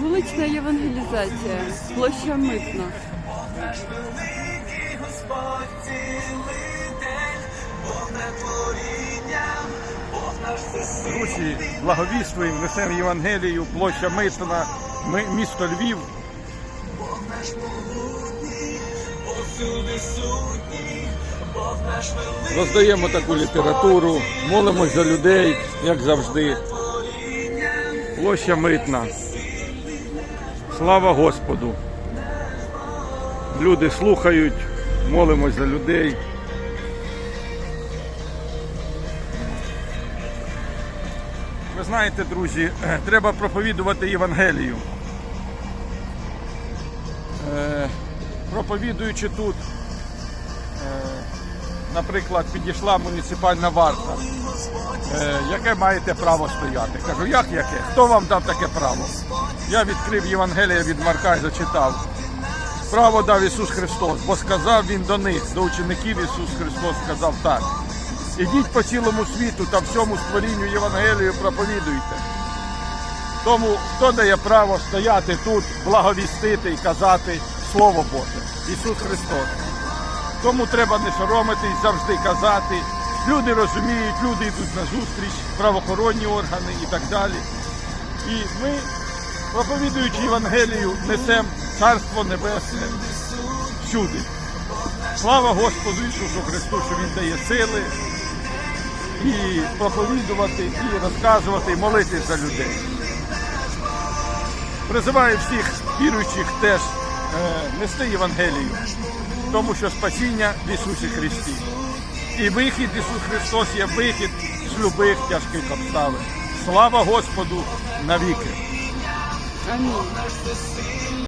Вулична євангелізація, площа митна. Друзі, благовіствуємо, несемо Євангелію, площа Митна, ми- місто Львів. Бог наш побутний, Бог наш милу. Роздаємо таку літературу, молимось за людей, як завжди. Площа Митна. Слава Господу. Люди слухають, молимось за людей. Ви знаєте, друзі, треба проповідувати Євангелію. Е, проповідуючи тут, наприклад, підійшла муніципальна варта. Е, яке маєте право стояти? Кажу, як яке? Хто вам дав таке право? Я відкрив Євангелія від Марка і зачитав. Право дав Ісус Христос, бо сказав Він до них, до учеників Ісус Христос сказав так. Ідіть по цілому світу та всьому створінню Євангелію проповідуйте. Тому хто дає право стояти тут, благовістити і казати Слово Боже, Ісус Христос. Тому треба не соромитись, завжди казати. Люди розуміють, люди йдуть на зустріч, правоохоронні органи і так далі. І ми, проповідуючи Євангелію, несемо Царство Небесне всюди. Слава Господу Ісусу Христу, що Він дає сили і проповідувати, і розказувати, і молитись за людей. Призиваю всіх віруючих теж е, нести Євангелію, тому що спасіння в Ісусі Христі. І вихід Ісус Христос є вихід з любих тяжких обставин. Слава Господу навіки! Амінь.